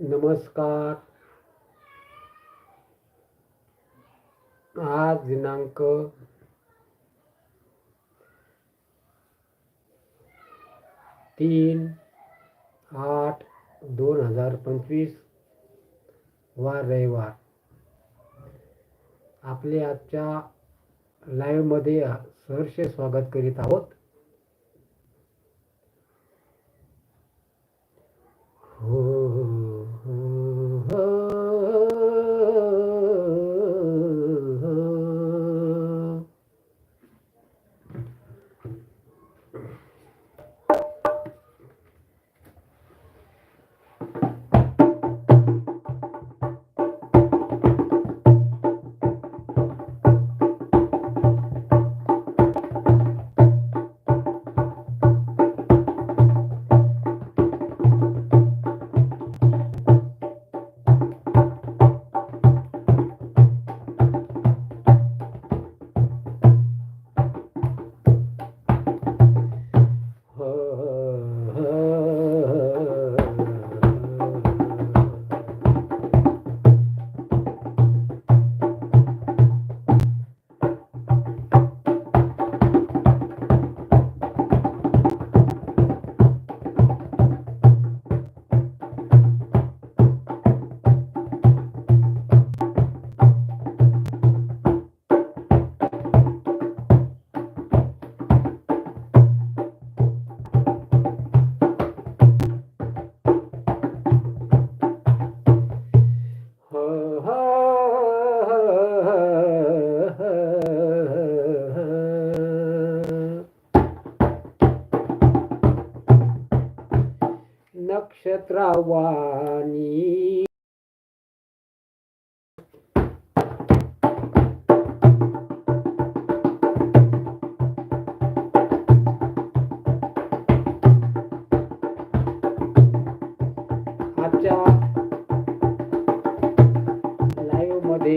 नमस्कार. आज दिनांक तीन आठ दोन हजार पंचवीस वार रविवार. आपले आजच्या लाईव्हमध्ये सहर्ष स्वागत करीत आहोत. हो नक्षत्रवाणी आजच्या लाईव्हमध्ये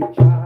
Tchau.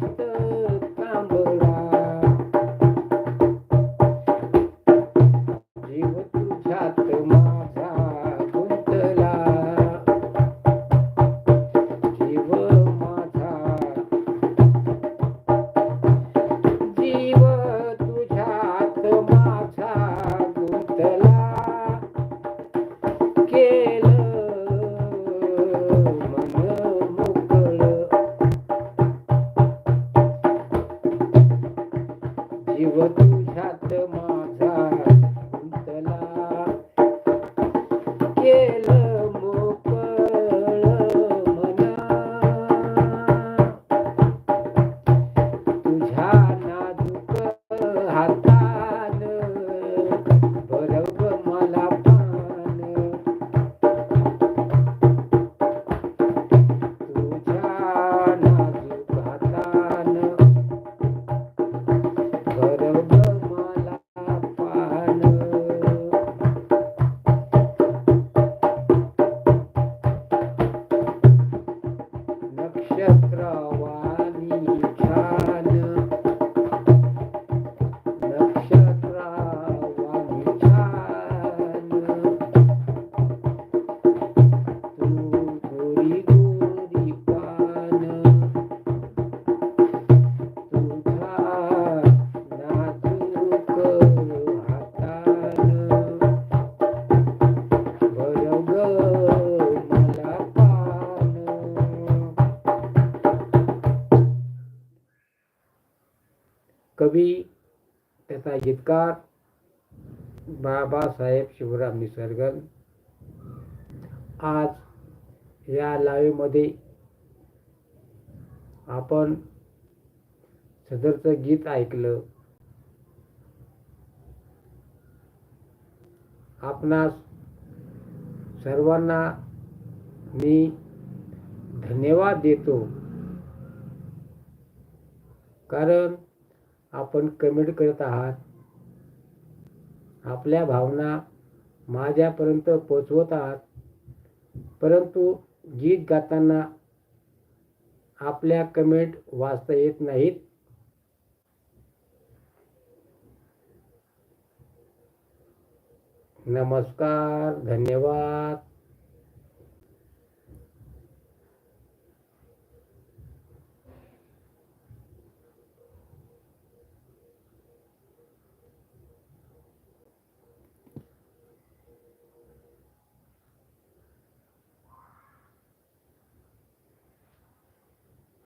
the वधू ख्यात माथ संस्कार बाबासाहेब शिवराम निसर्गन. आज या लाईव्हमध्ये आपण सदरचं गीत ऐकलं. आपणास सर्वांना मी धन्यवाद देतो. कारण आपण कमेंट करत आहात. आपल्या भावना माझ्यापर्यंत पोचवतात. परंतु गीत गाताना आपल्या कमेंट वाचता येत नाहीत. नमस्कार धन्यवाद.